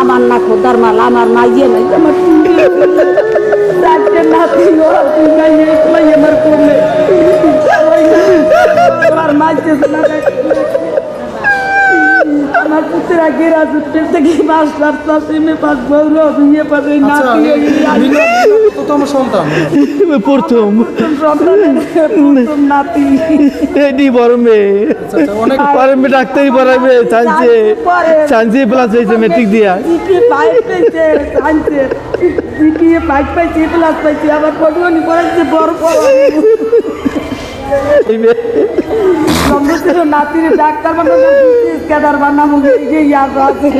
আমার না খোদার মাল আমার মাইয়ে নাই আমার চারটে নাতি আমার কমে আমার মাইতে না আমার পুত্রা গেরা জুটে থেকে পাঁচ পাঁচ পাঁচ পাঁচ বৌর বিয়ে পাঁচ নাতি কততম সন্তান। প্রথম। প্রথম নাতি এটি বড় মেয়ে আচ্ছা, আচ্ছা, অনেক ডাক্তারি পড়াবে চান্সে চান্সে প্লাস হয়েছে মেট্রিক দিয়া। জিপিএ পাইপ পাইছে প্লাস পাইছে আবার পটুয়ানি পড়াচ্ছে বড় বড় এই মেয়ে নাতির ডাক্তার বানাবো কেদার বানাবো গিয়ে ইয়াদ আছে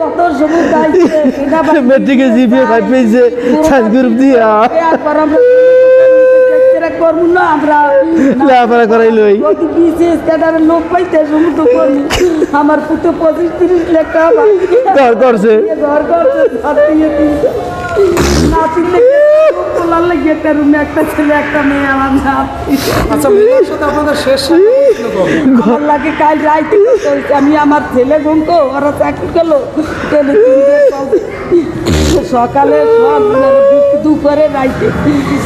কত যাইছে সেটা মেট্রিকে জিপিএ ফাইভ পেয়েছে সাইন্স গ্রুপ দিয়া করব না আমরা লেখাপড়া করাইলই যদি বিশেষ ক্যাডারের লোক পাইতে সমুদ্র করি আমার পুতো পঁচিশ তিরিশ লাখ টাকা ঘর করছে ঘর তোলার লেগে একটা রুমে একটা ছেলে একটা মেয়ে আমার আচ্ছা মিনার সাথে আপনাদের শেষ সাক্ষাৎ ছিল ঘর লাগে কাল রাইতে আমি আমার ছেলে ঘুম তো ওরা চাকরি করল। সকালে সব দুপুরে রাইতে।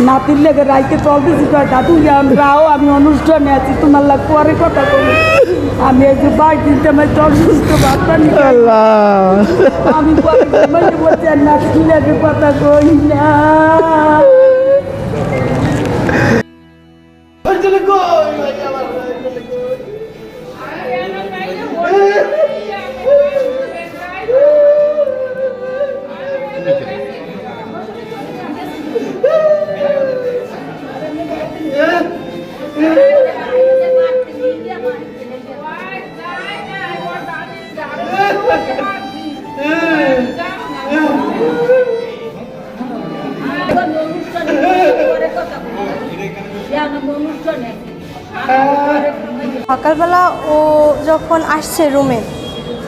নাতির লেগে রাইতে চলতেছি। দাদু রাও আমি অনুষ্ঠানে আছি। তোমার লাগ পরে কথা বলি আমি একটু বাইক দিতে আমার অসুস্থ বাচ্চা আমি কথা কই না। সকালবেলা ও যখন আসছে রুমে,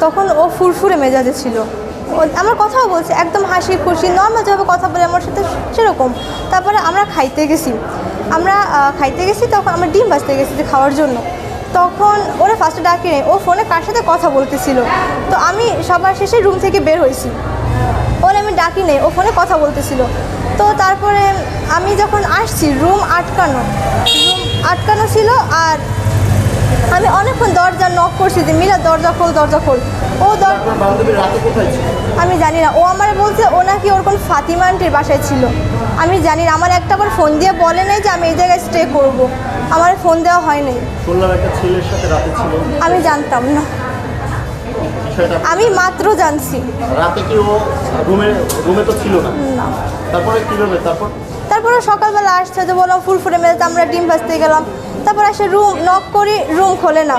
তখন ও ফুরফুরে মেজাজে ছিল। আমার কথাও বলছে, একদম হাসি খুশি নর্মাল যেভাবে কথা বলে আমার সাথে সেরকম। তারপরে আমরা খাইতে গেছি। আমরা খাইতে গেছি, তখন আমরা ডিম ভাজতে গেছি খাওয়ার জন্য। তখন ওরা ফার্স্টে ডাকি ও ফোনে কার সাথে কথা বলতেছিল? তো আমি সবার শেষে রুম থেকে বের হয়েছি। ওর আমি ডাকি নেই ও ফোনে কথা বলতেছিল। তো তারপরে আমি যখন আসছি রুম আটকানো রুম আটকানো ছিল আর আমি অনেকক্ষণ দরজা নক করছি যে মিলা দরজা খোল দরজা খোল। ও দর আমি জানি না। ও আমার বলছে ও নাকি ওর কোন ফাতিমা আন্টির বাসায় ছিল। আমি জানি না। আমার একটা বার ফোন দিয়ে বলে নাই যে আমি এই জায়গায় স্টে করব। আমার ফোন দেওয়া হয় ছিল। আমি জানতাম না। বিষয়টা আমি মাত্র জানছি। রাতে কি ও রুমে রুমে তো ছিল না? তারপরে কীভাবে তারপর? তারপরে সকালবেলা আসছে যে বললাম ফুরফুরে মেজাতে আমরা ডিম ভাজতে গেলাম। তারপর এসে রুম নক করি রুম খোলে না।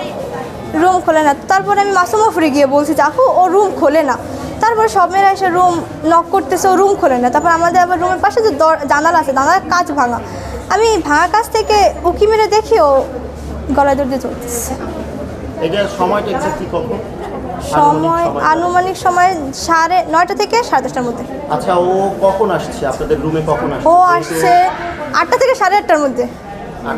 রুম খোলে না। তারপরে আমি মাসুমা ফুরে গিয়ে বলছি যে আপু ও রুম খোলে না। তারপর সব মেয়েরা এসে রুম নক করতেছে ও রুম খোলে না। তারপর আমাদের আবার রুমের পাশে যে জানালা আছে জানালার কাজ ভাঙা। আমি ভাঙা কাজ থেকে উকি মেরে দেখি ও গলায় দৌড় দিয়ে চলতেছে এটা সময়টা কখন? সময়? আনুমানিক সময় সাড়ে নয়টা থেকে সাড়ে দশটার মধ্যে। আচ্ছা ও কখন আসছে? আপনাদের রুমে কখন আসছে? ও আসছে আটটা থেকে সাড়ে আটটার মধ্যে।